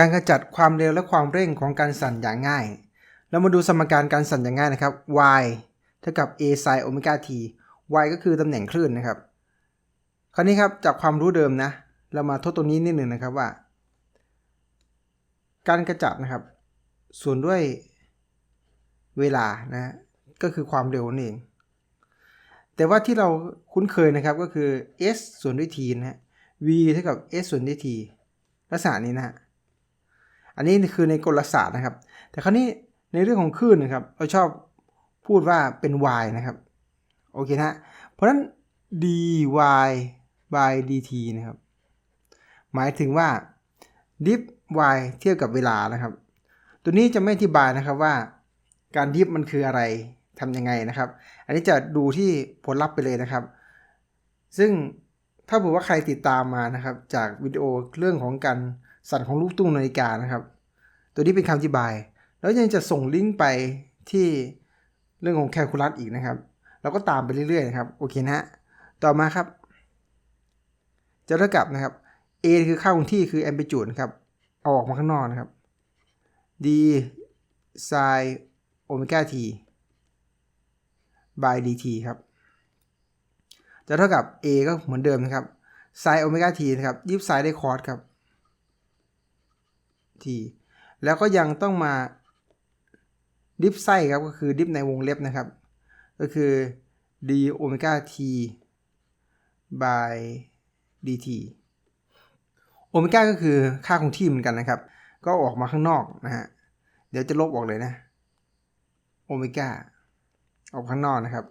การขจัดความเร็วและความเร่งของการสั่นอย่างง่าย เรามาดูสมการการสั่นอย่างง่ายนะครับ y เท่ากับ a sin โอเมก้า t y ก็คือตำแหน่งคลื่นนะครับ คราวนี้ครับจากความรู้เดิมนะ เรามาทดตรงนี้นิดหนึ่งนะครับว่า การกระจัดนะครับ ส่วนด้วยเวลานะก็คือความเร็วนั่นเองแต่ว่าที่เราคุ้นเคยนะครับก็คือ s ส่วนด้วย t นะฮะ v เท่ากับ s ส่วนด้วย t ลักษณะนี้นะฮะ อันนี้คือในกลศาสตร์นะครับ แต่คราวนี้ในเรื่องของคลื่นนะครับ เราชอบพูดว่าเป็น y นะครับ โอเคนะ เพราะฉะนั้น dy by dt นะครับ หมายถึงว่า diff y เทียบกับเวลานะครับ ตัวนี้จะไม่อธิบายนะครับว่าการดิฟมันคืออะไรทำยังไงนะครับ อันนี้จะดูที่ผลลัพธ์ไปเลยนะครับ ซึ่งถ้าบอกว่าใครติดตามมานะครับ จากวิดีโอเรื่องของการ สั่นของลูกตุ้งนาฬิกานะครับ ตัวนี้เป็นคำอธิบาย แล้วยังจะส่งลิงก์ไปที่เรื่องของแคลคูลัสอีกนะครับ เราก็ตามไปเรื่อยๆนะครับ โอเคนะฮะ ต่อมาครับ จะเท่ากับนะครับ A คือค่าคงที่คือแอมพลิจูดครับ เอาออกมาข้างนอกนะครับ d sin โอเมก้า t by dt ครับ จะเท่ากับ a ก็เหมือนเดิมนะครับ sin โอเมก้า t นะครับ ยิบ sin ได้คอสครับ t แล้วก็ยังต้องมาดิฟไส้ครับก็คือดิฟในวงเล็บนะครับ ก็คือ d โอเมก้า t by dt โอเมก้าก็คือค่าคงที่เหมือนกันนะครับ ก็ออกมาข้างนอกนะฮะ เดี๋ยวจะลบออกเลยนะ โอเมก้าออกข้างนอกนะครับ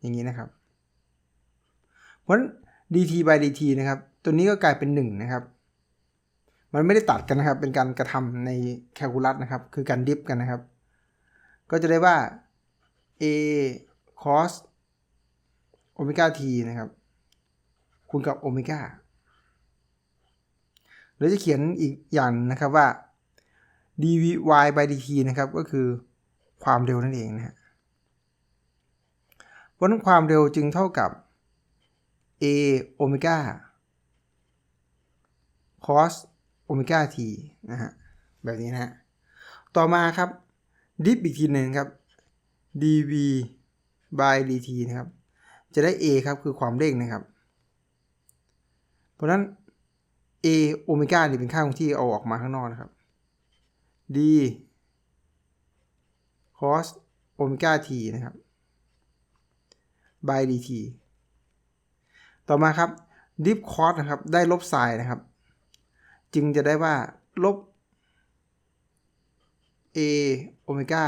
อย่างนี้นะครับ เพราะ dt by dt นะครับ ตัวนี้ก็กลายเป็น 1 นะครับ มันไม่ได้ตัดกันนะครับ เป็นการกระทำในแคลคูลัสนะครับ คือการดิฟกันนะครับ ก็จะได้ว่า a cos โอเมก้า t นะครับ คูณกับโอเมก้าหรือจะเขียนอีกอย่างนะครับว่า dvy by dt นะครับ ก็คือความเร็วนั่นเองนะฮะเพราะนั้นความเร็วจึงเท่ากับ a โอเมก้า cos โอเมก้า t นะฮะแบบนี้นะฮะต่อมาครับดิฟอีกทีหนึ่งครับ dv by dt นะครับ จะได้ a ครับคือความเร่งนะครับ เพราะนั้น a โอเมก้านี่เป็นค่าคงที่เอาออกมาข้างนอกนะครับ d cos โอเมก้า t นะครับ by dt ต่อมาครับ dip cos นะครับ ได้ลบไซน์นะครับ จึงจะได้ว่า ลบ a โอเมก้า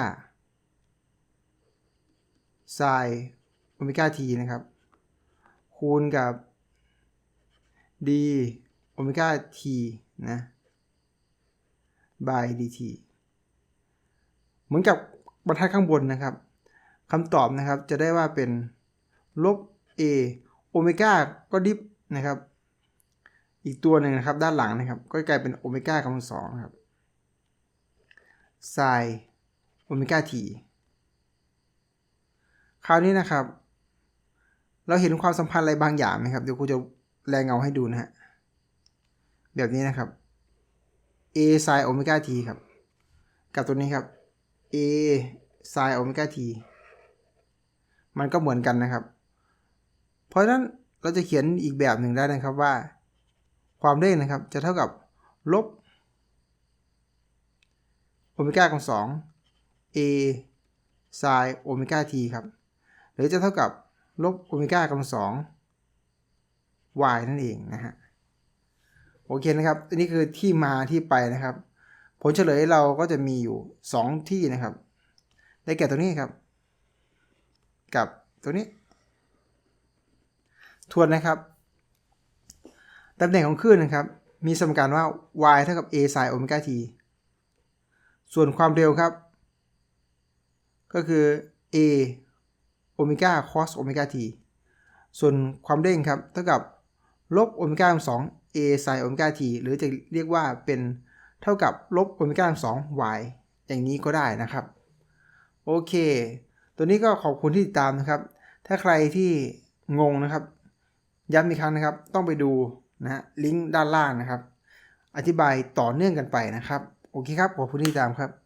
ไซน์โอเมก้า t นะครับ คูณกับ d โอเมก้า t นะ by dt เหมือนกับบรรทัดข้างบนนะครับคำตอบนะครับจะได้ว่าเป็นลบ a โอเมก้าก็ดิฟนะครับ อีกตัวหนึ่งนะครับด้านหลังนะครับ ก็กลายเป็นโอเมก้ากำลังสองครับไซโอเมก้า t คราวนี้นะครับ เราเห็นความสัมพันธ์อะไรบางอย่างไหมครับเดี๋ยวครูจะแรงเงาให้ดูนะฮะแบบนี้นะครับ a sin โอเมก้า t ครับ กับตัวนี้ครับ a sin โอเมก้า t มันก็เหมือนกันนะครับ เพราะฉะนั้นเราจะเขียนอีกแบบหนึ่งได้นะครับว่า ความเร่งนะครับ จะเท่ากับลบโอเมก้ากำลังสอง a sin โอเมก้า t ครับ หรือจะเท่ากับลบโอเมก้ากำลังสอง y นั่นเองนะฮะ โอเคนะครับ อันนี้คือที่มาที่ไปนะครับ ผลเฉลยเราก็จะมีอยู่ 2 ที่นะครับ ได้แก่ตัวนี้ครับ กับตัวนี้ ทวนนะครับ ตำแหน่งของคลื่นนะครับ มีสมการว่า y เท่ากับ a sin โอเมก้า t ส่วนความเร็วครับ ก็คือ a โอเมก้า cos โอเมก้า t ส่วนความเร่งครับ เท่ากับลบโอเมก้าสอง a sin โอเมก้า t หรือจะเรียกว่าเป็นเท่ากับลบโอเมก้าสอง y อย่างนี้ก็ได้นะครับ โอเค ตัวนี้ก็ขอบคุณที่ติดตามนะครับ ถ้าใครที่งงนะครับ ย้ำอีกครั้งนะครับ ต้องไปดู นะลิงก์ด้านล่างนะครับ อธิบายต่อเนื่องกันไปนะครับ โอเคครับขอบคุณที่ติดตามครับ